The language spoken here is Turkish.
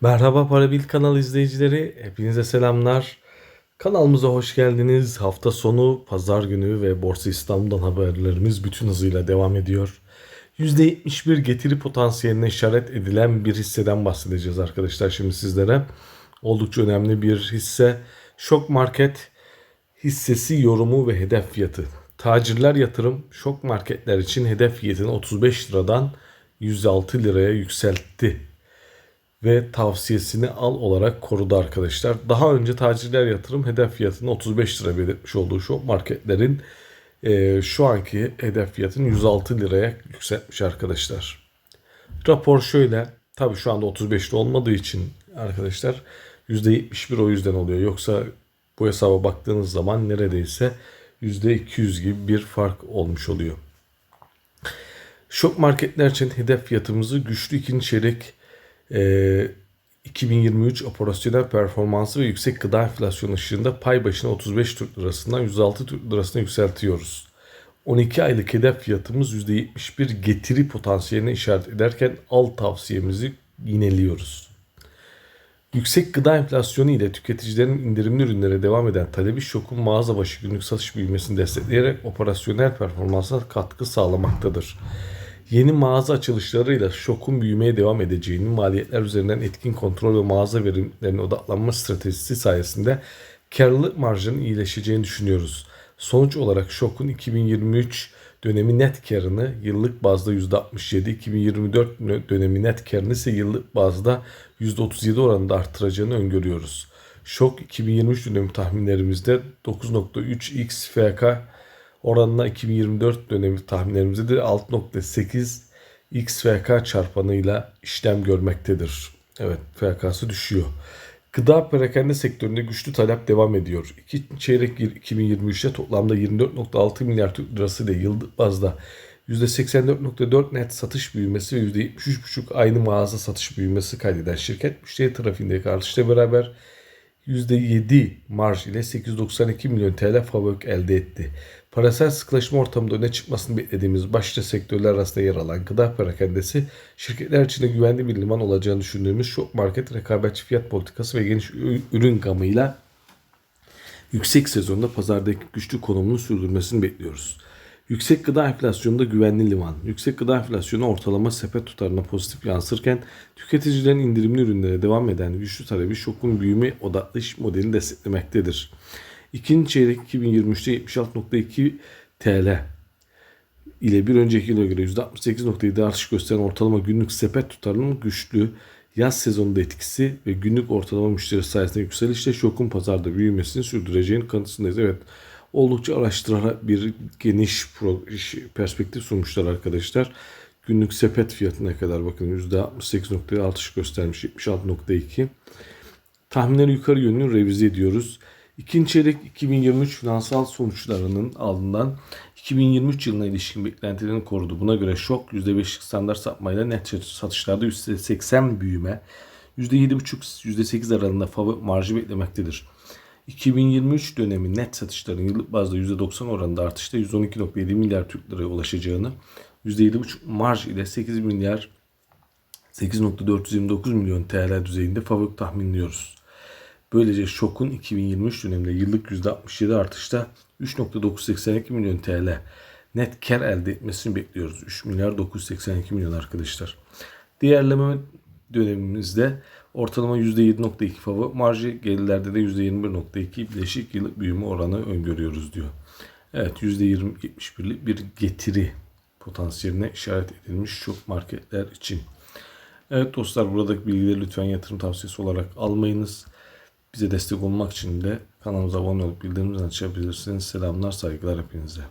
Merhaba Parabil kanal izleyicileri, hepinize selamlar. Kanalımıza hoş geldiniz. Hafta sonu, pazar günü ve Borsa İstanbul'dan haberlerimiz bütün hızıyla devam ediyor. %71 getiri potansiyeline işaret edilen bir hisseden bahsedeceğiz arkadaşlar şimdi sizlere. Oldukça önemli bir hisse. Şok Market hissesi yorumu ve hedef fiyatı. Tacirler yatırım şok marketler için hedef fiyatını 35 liradan 106 liraya yükseltti ve tavsiyesini al olarak korudu arkadaşlar. Daha önce tacirler yatırım hedef fiyatını 35 lira belirtmiş olduğu şu marketlerin e, şu anki hedef fiyatını 106 liraya yükseltmiş arkadaşlar. Rapor şöyle. Tabii şu anda 35 lira olmadığı için arkadaşlar %71 o yüzden oluyor. Yoksa bu hesaba baktığınız zaman neredeyse %200 gibi bir fark olmuş oluyor. Şok marketler için hedef fiyatımızı güçlü ikinci çeyrek e, 2023 operasyonel performansı ve yüksek gıda enflasyonu ışığında pay başına 35 Türk lirasından 106 Türk lirasına yükseltiyoruz. 12 aylık hedef fiyatımız %71 getiri potansiyeline işaret ederken al tavsiyemizi yineliyoruz. Yüksek gıda enflasyonu ile tüketicilerin indirimli ürünlere devam eden talebi şokun mağaza başı günlük satış büyümesini destekleyerek operasyonel performansa katkı sağlamaktadır. Yeni mağaza açılışlarıyla şokun büyümeye devam edeceğini, maliyetler üzerinden etkin kontrol ve mağaza verimlerine odaklanma stratejisi sayesinde karlılık marjının iyileşeceğini düşünüyoruz. Sonuç olarak şokun 2023 dönemi net karını yıllık bazda %67, 2024 dönemi net karını ise yıllık bazda %37 oranında artıracağını öngörüyoruz. Şok 2023 dönemi tahminlerimizde 9.3x FK oranına 2024 dönemi tahminlerimizde de 6.8 XFK çarpanıyla işlem görmektedir. Evet FK'sı düşüyor. Gıda perakende sektöründe güçlü talep devam ediyor. İki çeyrek 2023'te toplamda 24.6 milyar Türk lirası ile yıllık bazda %84.4 net satış büyümesi ve %73.5 aynı mağaza satış büyümesi kaydeden şirket müşteri trafiğindeki artışla beraber %7 marj ile 892 milyon TL fabrik elde etti. Parasal sıklaşma ortamında öne çıkmasını beklediğimiz başta sektörler arasında yer alan gıda perakendesi şirketler için de güvenli bir liman olacağını düşündüğümüz şok market rekabetçi fiyat politikası ve geniş ürün gamıyla yüksek sezonda pazardaki güçlü konumunu sürdürmesini bekliyoruz. Yüksek gıda enflasyonunda güvenli liman. Yüksek gıda enflasyonu ortalama sepet tutarına pozitif yansırken tüketicilerin indirimli ürünlere devam eden güçlü talebi şokun büyüme odaklı iş modelini desteklemektedir. İkinci çeyrek 2023'te 76.2 TL ile bir önceki yıla göre %68.7 artış gösteren ortalama günlük sepet tutarının güçlü yaz sezonunda etkisi ve günlük ortalama müşteri sayesinde yükselişle şokun pazarda büyümesini sürdüreceğini kanıtındayız. Evet oldukça araştırarak bir geniş perspektif sunmuşlar arkadaşlar. Günlük sepet fiyatına kadar bakın %68.6 artış göstermiş 76.2. Tahminleri yukarı yönlü revize ediyoruz. İkinci çeyrek 2023 finansal sonuçlarının aldından 2023 yılına ilişkin beklentilerini korudu. Buna göre şok %5'lik standart sapmayla net satışlarda %80 büyüme, %7,5-%8 aralığında favori marjı beklemektedir. 2023 dönemi net satışların yıllık bazda %90 oranında artışta 112.7 milyar Türk liraya ulaşacağını, %7,5 marj ile 8 milyar 8.429 milyon TL düzeyinde favori tahminliyoruz. Böylece şokun 2023 döneminde yıllık %67 artışta 3.982 milyon TL net kar elde etmesini bekliyoruz. 3 milyar 982 milyon arkadaşlar. Diğerleme dönemimizde ortalama %7.2 favori marjı gelirlerde de %21.2 bileşik yıllık büyüme oranı öngörüyoruz diyor. Evet %20-71'lik bir getiri potansiyeline işaret edilmiş şok marketler için. Evet dostlar buradaki bilgileri lütfen yatırım tavsiyesi olarak almayınız. Bize destek olmak için de kanalımıza abone olup bildirimleri açabilirsiniz. Selamlar, saygılar hepinize.